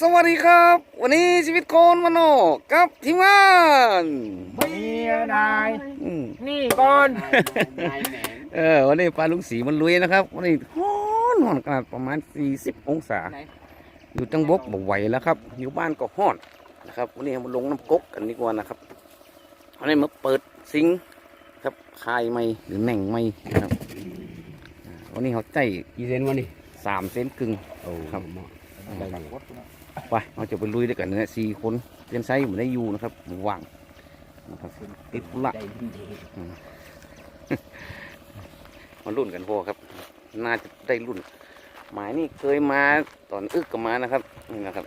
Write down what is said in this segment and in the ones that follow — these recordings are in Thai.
สวัสดีครับ วันนี้ชีวิตโคนมโนกับทีมงานเมียนายอืมนี่ก่อนเออวันนี้ปลาลุงสีมันลุยนะครับ วันนี้ร้อนร้อนขนาดประมาณ 40 องศา อยู่ตั้งบกบ่ไหวแล้วครับ อยู่บ้านก็ร้อนนะครับวันนี้มาลงน้ำก๊กกันดีกว่านะครับวันนี้มาเปิดซิงค์ครับคายไม่หรือแหน่งไม่นะครับอ่าวันนี้เขาใจกี่เซนวะนี่สามเซนครึ่งโอ้ครับ ไปเราจะไปลุยด้วยกันนะสี่คนเรียนไซส์เหมือนได้อยู่นะครับหว่างนะครับติดธุระมารุ่นกันพอครับ น่าจะได้รุ่น หมายนี่เคยมาตอนอึกก็มานะครับนี่นะครับ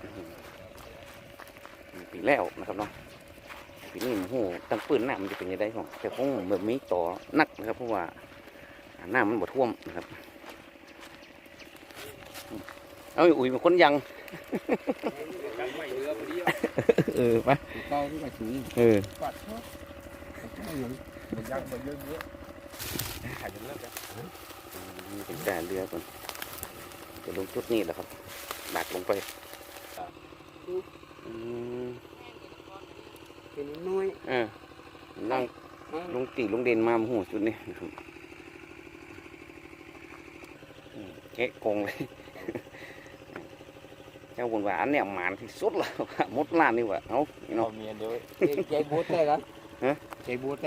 ปีแล้วนะครับเนาะปีนี้โอ้โหตั้งปืนหน้ามันจะเป็นยังไงของแต่คงแบบมีต่อนักนะครับเพราะว่าหน้ามันบดท่วมนะครับ เอาไอ้อุ๋ยเป็นคนยังไม่เรือพอดีเออไปเก้าที่มาถึงเออปัดไม่เหมือนมันยังมันเยอะเยอะถ่ายจนเลิกแล้วนี่เป็นแต่เรือก่อนจะลงจุดนี้แหละครับดักลงไปอืมเป็นน้อยเออนั่งลงตีลงเด่นมาโอ้โหจุดนี้นะครับอืมแกะกงเลย เจ้าบุญว่าอันเนี่ยหมานที่สุดแล้วมดล้านนี่หว่าเอาพี่น้เราองเมียเดียวใจบูทได้กันใจบูทไ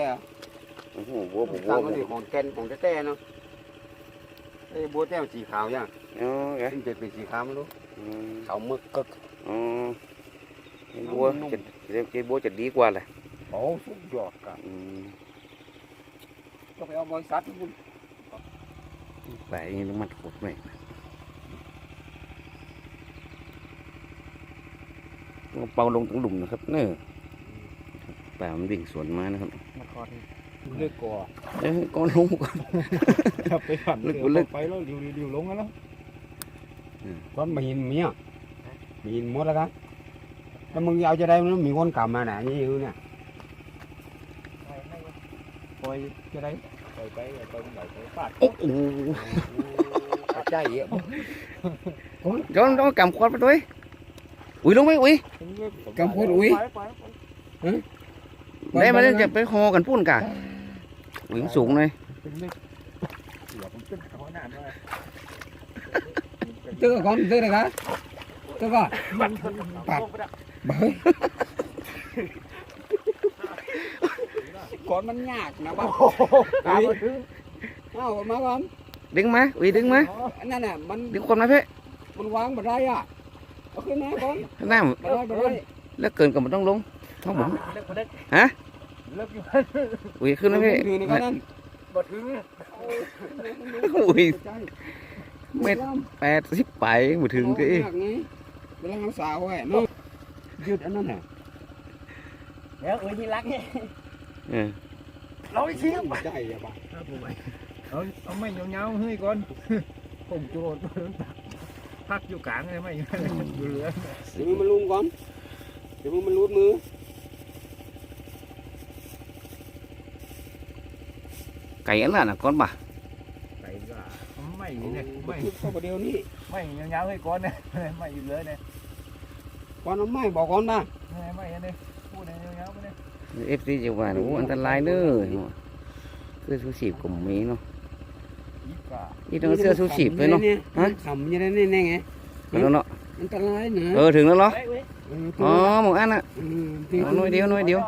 เป็นสีขาวไม่รู้อืมขาวมึกกึกอ๋อไอ้บัวจะไอ้บัวจะดีกว่าแหละโอ้สุดยอดกันอืมก็ไปเอาบริษัทคุณแต่อันนี้มันโหดไหมเอาเป่าลงตรงหลุมนะครับเนอะแต่มันวิ่งสวนมานะครับมาคอนี่เลือกก่อเอ้ยก้อนลงก่อนถ้าไปผ่านลึกกว่าลึกไปแล้วเดียวเดียวลงแล้วอืมก้อนมาหินมีอะมีหินหมดแล้วกันแล้วมึงเอาจะได้มันมีคนกลับมาไหนนี่อยู่เนี่ยปล่อยจะได้ปล่อยไปปล่อยไปไปฟาดโอ้โหใจเยอะย้อนต้องกำควอดไปด้วย อุ้ยลงไหมอุ้ยกำพูดอุ้ยได้มาเล่นจะไปคอกันปุ้นกะอุ้ยมันสูงเลยตื้อก่อนตื้อเลยครับตื้อก่อนปัดเบ้ยก่อนมันยากนะบ้าเอามาก่อนดึงมาอุ้ยดึงมานั่นน่ะมันดึงคนมาเพ่มันวางบ่ได้อะ เอาขึ้นมาก่อนน้บ่ได้บ่ได้ำแล้วเกินก็มันต้องลงท้องผมฮะเลิกอยู่อุ้ยขึ้นนะเพ่อยู่ในกันนั่นบ่ถึงอุ้ยใจเม็ดแปดสิบไปมาถึงก็อียากไงเวลาเอาสาวไว้เนาะยืดอันนั้นน่ะเดี๋ยวเอ้ยที่รักเนี่ยเออ เราอีกทีใจอะบ่าเอาเอาไม่ยาวๆเฮ้ยก่อน ผมโจด พักอยู่กลางเลยไม่อยู่เหลือเดี๋ยวมึงมาลุมก่อน เดี๋ยวมึงมันรูดมือไก่อันนั้นน่ะก้อนบ่ะไปก็ไม่เนี่ยไม่ไม่เข้าประเดี๋ยวนี้ไม่ยาวๆเฮ้ยก่อนเนี่ยไม่อยู่เลยเนี่ยก่อนเอาไม้บอกก่อนนะไม่เนี่ยพูดเนี่ยยาวๆไปเนี่ยเอฟซีจะว่าโอ้อันตรายเด้อคือสู้ชีพก็มีเนาะอีกก็ นี่ต้องเสื้อสู้ชีพเลยเนาะฮะขำอยังไงแน่ๆไงแล้วเนาะอันตรายนะเออถึงแล้วเหรอเฮ้ยเว้ยเอออ๋อหมองอันน่ะมเอาหน่อยเดียวหน่อยเดียว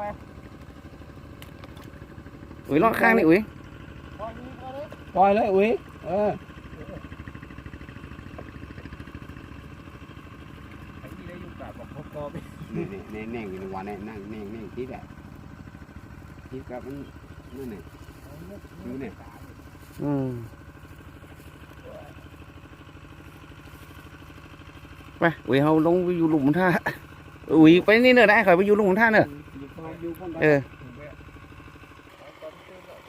อุ้ยลอดข้างนี่อุ้ยพอนี้พอเลยปล่อยเลยอุ้ยเออไอ้ที่ได้อยู่กับบอกพบกอบนี่นี่แน่งๆอยู่ในวันนี้นั่งแน่งแน่งคิดอะคิดกับมันนั่นน่ะดูเนี่ยอืม ไปอุ้ยเฮาลงไปอยู่หลุมท่าอุ้ยไปนี่เนอะได้ข่อยไปอยู่หลุมท่าเนอะอยู่ข้าเออ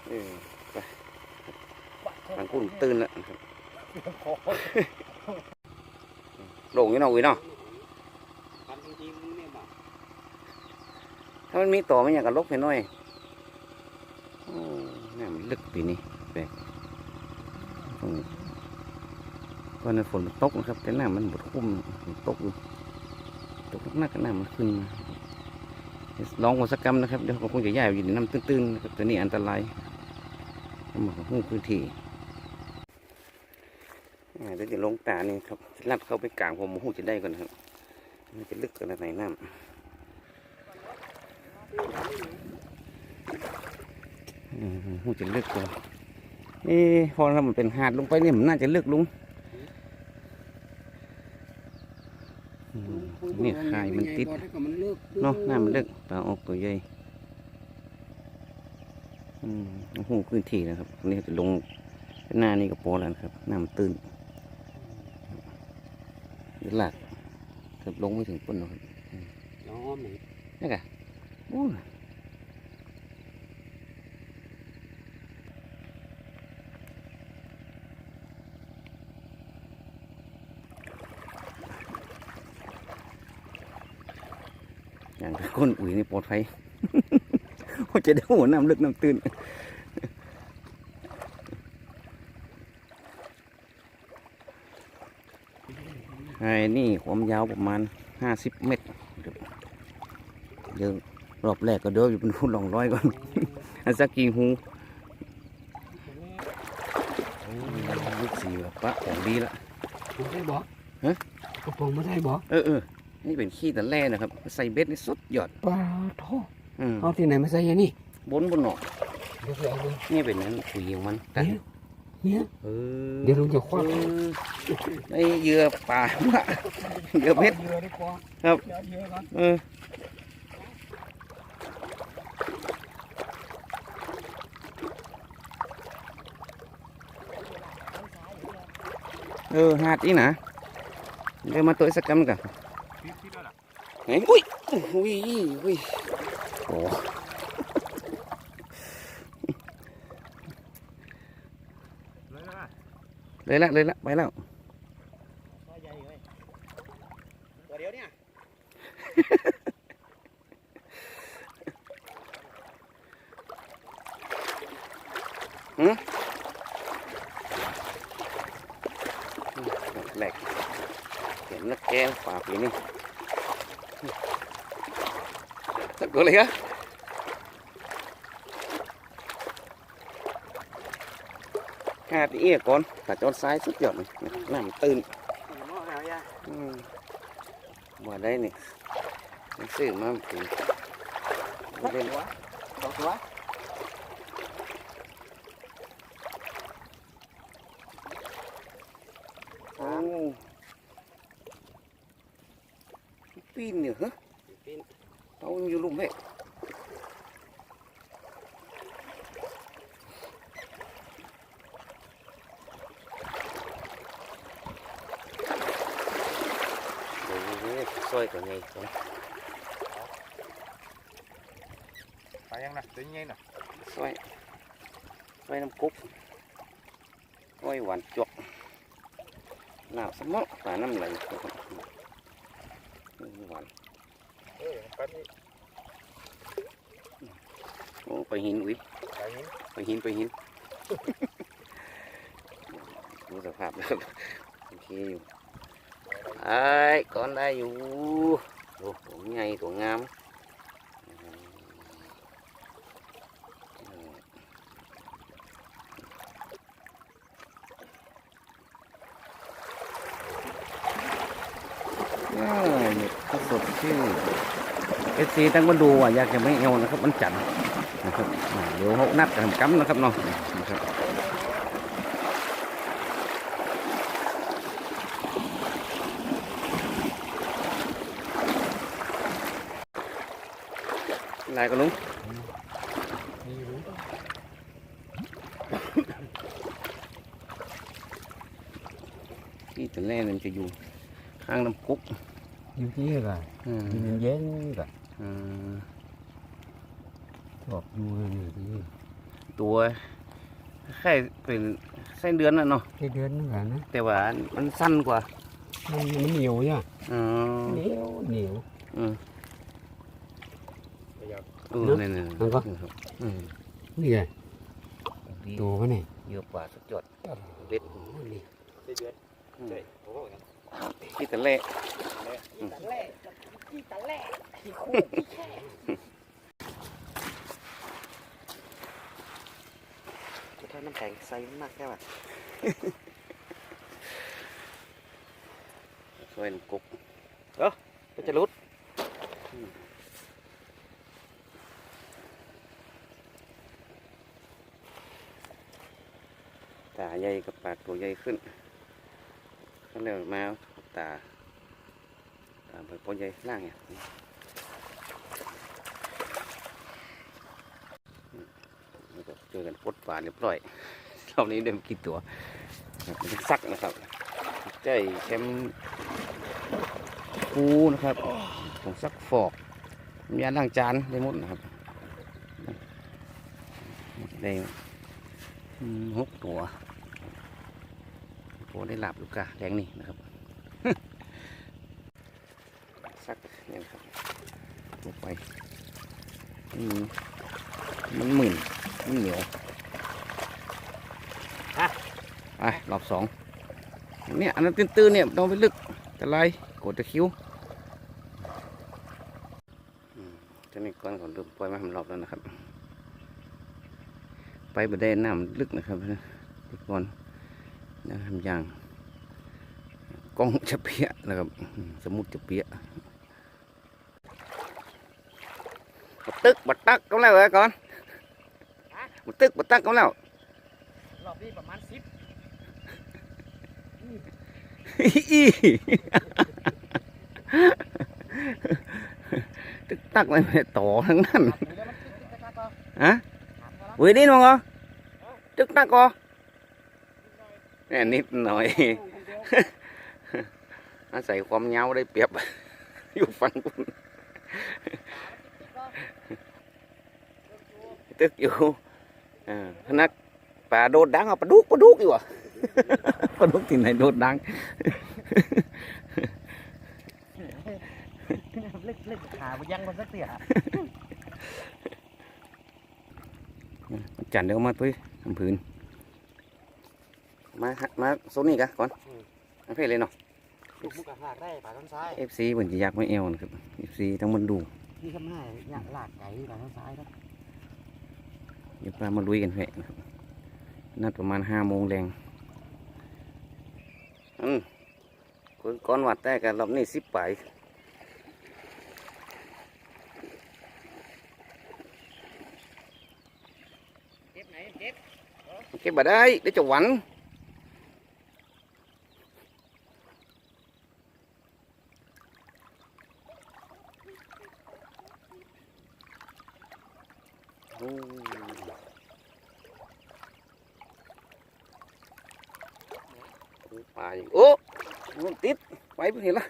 เออไปทางกุ้นตื่นแล้วนะโด่งอยู่เนาะอุ้ยเนาะพันจริงถ้ามันมีต่อมันอยากกระลบให้หน่อยโอ้เนี่มันลึกปีนี้แปลก ก็ในฝนตกนะครับ แต่หน้ามันบดคุ้มตกอยู่ตกหนักน้ำมันขึ้นลองวัสกรรมนะครับเดี๋ยวคงจะย้ายอยู่ในน้ำตื้นๆนะครับตัวนี้อันตรายต้องมาหุ้งพื้นที่เดี๋ยวจะลงตานี่ครับลัดเข้าไปกลางผมหูจะได้ก่อนครับมันจะลึกขนาดไหนน้ำหูจะลึกกว่าเอ๊ะพอเรามันเป็นหาดลงไปนี่มันน่าจะลึกลุงอืมนี่คายมัน ติดมันเลิกเนาะน้ำมันลึกปลาออกตัวใหญ่อืมโอ้โหพื้นที่นะครับอันนี่จะลงหน้านี่ก็พอแล้วนะครับน้ำตื้นเดี๋ยวหลักเกือบลงไม่ถึงก้นหรอกครับล้อมนี่กะโอ้ อย่างกับก้นอุ่ยนี่ปลอดภัยว่าจะได้หัวน้ำลึกน้ำตื้นไอ้นี่ความยาวประมาณห้าสิบเมตร เดี๋ยวรอบแรกก็เดินอยู่เป็นหุ่นลองร้อยก่อนอันสักกี่หูลูกสีแบบปะของดีละไม่ได้บอกฮะกระโปรงไม่ได้บอกเออเออ นี่เป็นขี้ตะแล่นะครับ ใส่เบ็ดนี่สุดยอดปลาท่ออืมเอาที่ไหนมาใส่ยานี่บนบนหนอกเดี๋ยวเอาเลยนี่เป็นนั้นปุ๋ยของมันแต่เนี่ยเนี่ยเออเดี๋ยวลุงจะควักเออไอ้เหยื่อป่าเหยื่อเพชรเยอะดีกว่าครับเยอะเยอะก่อนเออเออหาดอีนะเดี๋ยวมาตัวสักกำกัน เฮ้ยอุ้ยอุ้ยอุ้ยโอ้เลยนะเลย ละเลยละไปแล้วตัวใหญ่เลยตัวเลกกแก้วฝาปีนี่สักตัวเลยครับหาดเอียก่อนตัดจอดซ้ายสุดยอดเลยน้ำตื่นบ่ได้นี่มันซื้อมาถึงบ่ได้ตัวสองตัว โอ้ ปีนเนี่ยเหรอเอาอยู่ลุมเฮ้เดี๋ยวนี้ซอยตัวใหญ่ โอ้ไปหินอุ้ยไปนี่ไปหินไปหินดูสภาพแล้วโอเคอยู่ไอ้ยก่อนได้อยู่โอ้โหใหญ่ตัวงามอ่าเนี่ยก็สดชื่นเอ ซีตั้งมาดูว่าอยากจะไม่เอานะครับมันจัดนะครับอ่าเดี๋ยวเขานัดกันกำนะครับเนาะนะครับลายกันลุงนี่รู้ที่แต่แรกมันจะอยู่ข้างน้ำกุ๊กอยู่ที่อะไรอืมเย็นๆกัน อืมชอบอยู่นี่ที่ตัวแค่เป็นไส้เดือนน่ะเนาะแค่เดือนนึงกันนะแต่ว่ามันสั้นกว่า มันมันเหนียวเนี่ยอ๋อเหนียวเหนียวอืมไปยังเออนี่นี่มันก็ครับอืมนี่ไงดีตัวมันนี่เยอะกว่าสุดยอดเบ็ดนี่ได้เดือนอืมเฮ้ยโอ้โหที่แต่แรกตันแรก ขี้ตะแหล่ขี้คู่ขี้แค่ถ้าน้ำแข็งใส่มากแค่ไหนช่วยน้ำกุกเออก็จะรุดตาใหญ่กับปากตัวใหญ่ขึ้นก็เลยมาตา ตาไปปนใหญ่ล่างเนี่ยแล้วก็เจอกันปดปลาเรียบร้อยรอบนี้ได้มกี่ตัวครับมันซักนะครับใจแชมปูนะครับผงซักฟอกน้ำยาล้างจานได้หมดนะครับได้มหกตัวตัวได้หลับลูกกาแรงนี่นะครับ ซักเนี่ยนะครับลงไปอืมมันหมื่นมันเหนียวไปรอบสองเนี่ยอันนั้นตื้นๆเนี่ยต้องไปลึกตะไลกดตะคริวอืมเจะนี่ก้อนของเริ่มปล่อยมาทำรอบแล้วนะครับ ไปบดได้น้ำลึกนะครับทุกคนนะทำอย่างกล้องจะเปียะนะครับอืมสมุดจะเปียะบัดตึกบัดตักก็แล้วเหรอก่อนบัดตึกบัดตักก็แล้วรอบนี้ประมาณสิบอีตึกตักเลยแม่ต่อทั้งนั้นแล้วมันติดติดๆๆๆฮะถามเขาแล้วเว้ยนี่น้องเหรอตึกตักก็แน่นิดหน่อยอาศัยความเงาได้เปรียบอยู่ฝั่งคุณ ตึกอยู่อ่าพนักป่าโดดดังอะปลาดุกปลาดุกอยู่อะปลาดุกที่ไหนโดดดังเล็กเล็กขาไปยังมันสักเสียจันเดี๋ยวมาตุ้ยทำพื้น มาฮะมาโซนนี้กะก่อนมาเพ่เลยเนาะลูกมุกกระหากได้ป่าต้นซ้ายเอฟซีเหมือนจะอยากไม่เอวนะครับเอฟซีทั้งมันดู นี่คำห้าอยากลากไก่ป่าต้นซ้ายครับเดี๋ยวปลามาลุยกันเพ่นะครับนัดประมาณห้าโมงแรงอืมคนก้อนวัดแต่กันรอบนี้สิบไปเก็บไหนเก็บเก็บมาได้เดี๋ยวจะหวัน โอ้ปลาอย่างโอ้ติดไปเพิ่งเห็นละ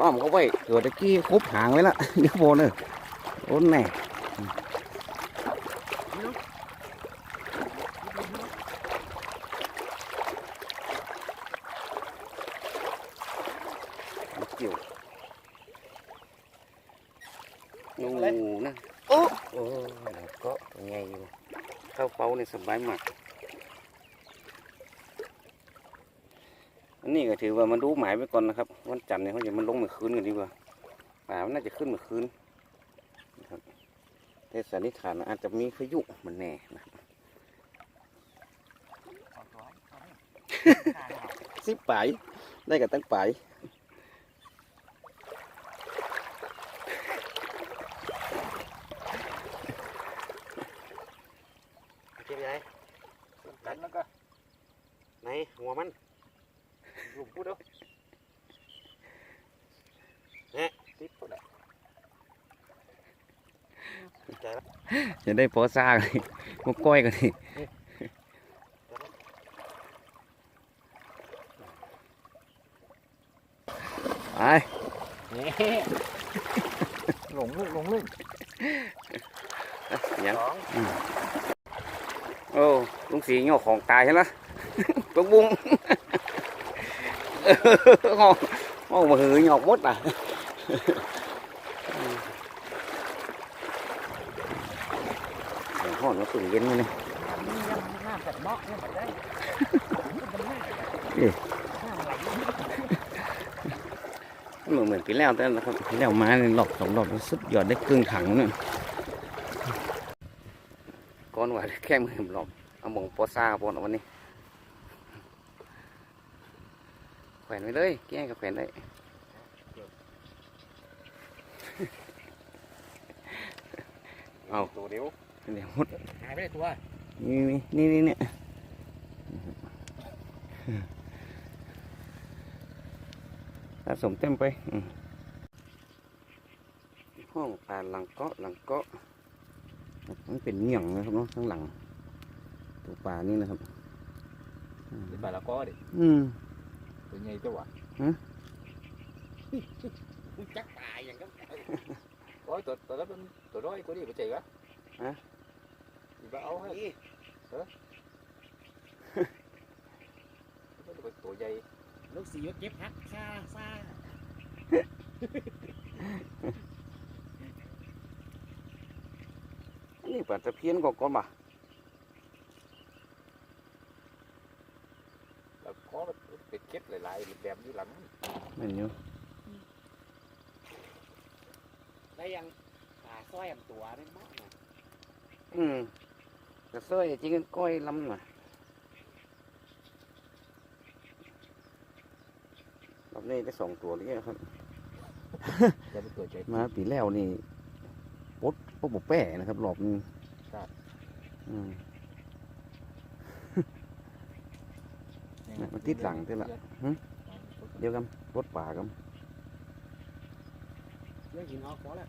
ล้อมเขาไว้เกิดตะกี้ครบหางไว้ละเดี๋ยวโบนเลยโอ้แน่ เกี่ยวนู่นนะโอ้โอ้ก็ไงอยู่เข้าเป้าใน สบายมากอันนี้ก็ถือว่ามันดูหมายไว้ก่อนนะครับ วันจันทร์เนี่ยเขาจะมันลงเมื่อคืนกันดีกว่าป่ามันน่าจะขึ้นเมื่อคืนนะครับแต่สันนิษฐานว่าอาจจะมีพายุมันแน่นะสิบปลายได้กับตั้งปลาย เก็บยังไง กันแล้วก็ ไหนหัวมันลุงพูดเอาติดปุ๊บแหละจะได้พอซ่าเลยมาก้อยกันดิไปนี่หลงลูกหลงลูกยังสองโอ้ลุงสีโยกของตายใช่ไหม ตัวบุ้งห้องห้องมาหือหยอกมดอะห้อง nó từng yên này อันนี้ยังหน้าแต่เมาะเยมันเอ๊ะหน้ามันไหลเหมือนเหมือนปีแล้วแต่นะครับปีแล้วมาในรอบสองรอบสุดยอดได้ครึ่งถังนี่ยก้อนว่าได้แค่มือหลอบเอาหมองปอซ่าปนเอาวันนี้แข วนไว้เลย แก้กับแขวนได้เอาตัวเดียวเดี๋ยวหดหายไปได้ตัว นี่นี่นี่เนี่ยสะสมเต็มไปอืมห้องปลาหลังเกาะหลังเกาะมันเป็นเหงี่ยงนะครับเนาะข้างหลังตัวปลานี่นะครับอืมเป็นปลาละก้อดิอืมตัวใหญ่เจ้าวะฮะจักตายอย่างนั้นโอ้ยตัวตัวนั้นเป็นตัวน้อยกูนี่กูเจ๋งวะฮะอีบ้าเอาให้เออตัวใหญ่ลูกสีว่าเก็บพักซ่าซ่าอันนี้ปลาตะเพียนก็ก่อนบ่ะ แล้วคอมัน เป็นเก็บหลายๆแบบอยู่หลังแมันอยู่ได้ยังป่าสร้อยอำตัวได้มากนะอืมกระเซยจริงๆก้อยลำน่ะรอบนี้ได้สองตัวเลยครับจะเป็นตัวใหญ่มาปีแล้วนี่ปดปดบแป้นะครับรอบนึงครับอืม มัน ติดหลังด้วยล่ะหึเดียวกันปดป่ากันเรื่องกินออกพอแล้ว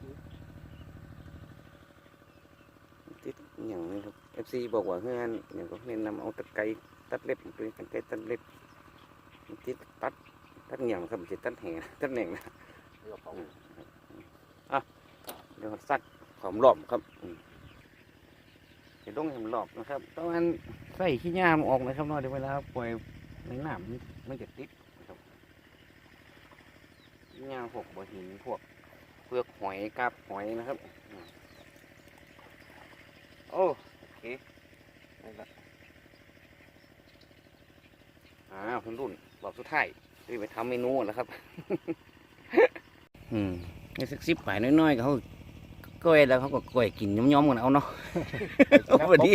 ติดอหย่างนี้ครับเอฟซีบอกว่าเฮือนอย่างก็เน้นนำเอาตะไคร้ตัดเล็บตัวนี้ตะไคร้ตัดเล็บมันติดตัดตัดอหย่างครับมันจะตัดแหนะตัดแหน่งนะเรื่องเขาเดี๋ยวซักความรอบครับอืมเดี๋ยวต้องให้มันรอบนะครับ ต้องอันใส่ขี้ยามนออกนะครับเนาะเดี๋ยวเวลาปล่อย ในน้ำมันมันจะติดนะครับขี้ยามพวกบ่อหินพวกเปลือกหอยกาบหอยนะครับอืมโอ้โอเคได้ละอ่าเพิ่นรุ่นรอบสุดท้ายที่ไปทำเมนูแล้วครับ อืมให้สักสิบป่ายน้อยๆก็เขาก้อยแล้วเขาก็ก้อยกินย้อมๆกันเอาเนาะวันนี้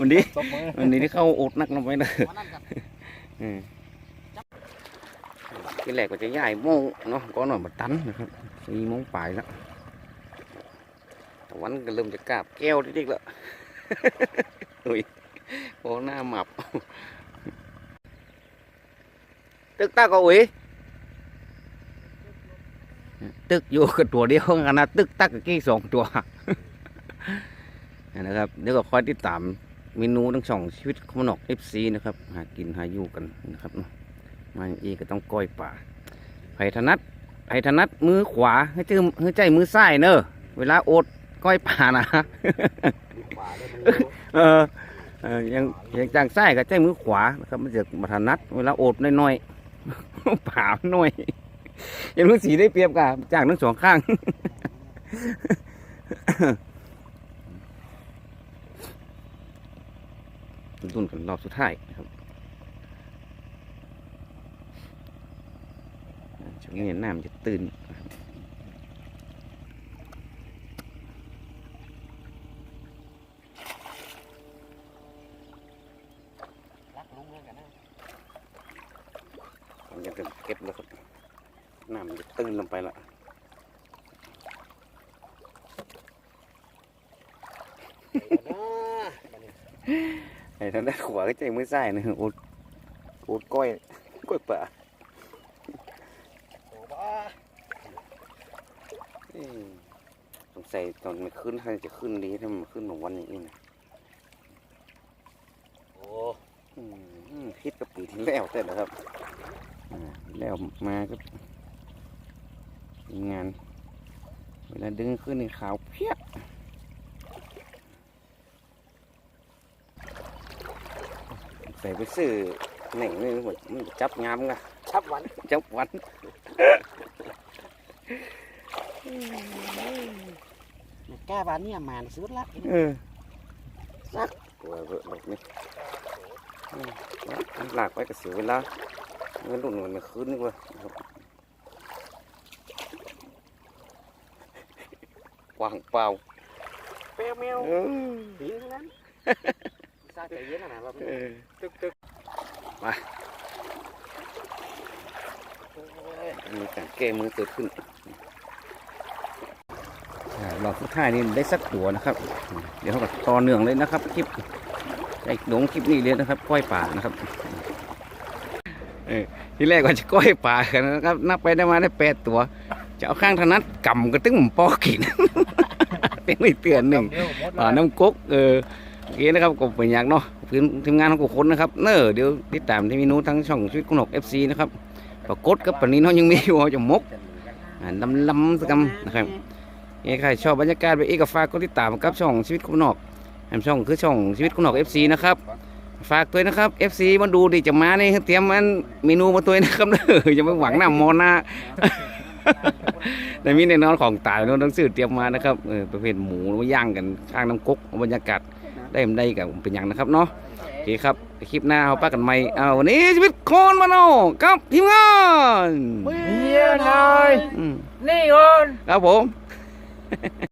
วันนี้ตบมือวันนี้ที่เข้าอดนักลงไปนะ วันนั้นกับอืมทีแรกก็จะย้ายโมงเนาะก็หน่อยมาตันนะครับสี่โมงปลายแล้วตะวันก็เริ่มจะกราบแก้วดิ๊กๆแล้วอุ้ยโอ้หน้าหมับตึกตาก็อุ้ยตึกอยู่กับตัวเดียวกันนะตึกตักกับกี้สองตัวนะครับเดี๋ยวก็คอยติดตาม เมนูทั้งสองชีวิตขมนอกเอฟซีนะครับ หากินหาอยู่กันนะครับเนาะมาอย่างนี้ก็ต้องก้อยป่าไผ่ถนัดไผ่ถนัดมือขวาให้ใจให้ใจมือซ้ายเนอะเวลาโอดก้อยป่านะเออเออยังยังจางซ้กับใจมือขวานะครับมันจะมาถนัดเวลาโอดน้อยๆป่าหน่อยยังมือสีได้เปรียบกับจางทั้งสองข้าง รุ่นกันรอบสุดท้ายนะครับช่วงนี้น้ำจะตื่นลุงเลยกันนะ ผมจะถึงเก็บแล้วครับน้ำมันจะตื่นลงไปละไอ้ทางด้านข วาก็ใจมือซ้ายนะโอดโอดก้อยก้อยป่าโอ้บ้าเอ้ยสงสัยตอนมันขึ้นท่านจะขึ้นดีถ้ามันขึ้นแบบวันนี้นะโอ้อืมคิดกับปีที่แล้วแต่นะครับอ่าแล้วมาก็มีงาน เวลาดึงขึ้นในขาวเพี้ย แต่ไปซื้อหนึ่งนี่หมดมันจับงามกะจับวันจับวันแก้วันนี่ยมันสุดละเออสักว่าเบอร์แอกนี้หลากไปก็เสียเวลาเงินลุ่นมันขึ้นนี่ว่าวางเปล่าเปวเมวหินนั้นาใจเย็นนะนะแบบเออตึกตึกมีการแก้มือเกิดขึ้นอ่ารอบสุดท้ายนี่ได้สักตัวนะครับ เดี๋ยวเขาก็ต่อเนื่องเลยนะครับคลิปไอ้หลงคลิปนี้เลยนะครับ ก้อยป่านะครับเออที่แรกว่าจะก้อยป่ากันนะครับ นับไปได้มาได้แปดตัว จะเอาข้างถนัดกำกระตึ้งปอกินเป็นไม่เตือนหนึ่งเดียวหมดป่าแล้วน้ำกกเออโอเค นะครับก็เป็นอย่างเนาะทีมทีมงานของกูคนนะครับ เนอเดี๋ยวติดตามที่มีนูทั้งช่องชีวิตกุนกเอฟซีนะครับปรากฏกับปานนี้เนาะยังมีอยู่จะมกอ่าลำลำสักคำนะครับใครชอบบรรยากาศไปอีกก็ฝากกดติดตามกับช่องชีวิตกุนกแอมช่องคือช่องชีวิตกุนกเอฟซีนะครับฝากด้วนะครับ FC มาดูดิจะมานี่เตรียมมันเมนูมาตัวนะครับเด้ออย่าไปหวังหน้ามอหน้าแต่มีแน่นอนของตายเนาะหนังสื่อเตรียมมานะครับเออประเภทหมูมาย่างกันข้างน้ำกกบรรยากาศ ได้มันได้กับเป็นอย่างนะครับเนาะโอเคครับคลิปหน้าเราป้ากันใหม่เอาวันนี้ชีวิตคนมาโนกับทีมงานเมียนายอืมนี่ก่อนครับผม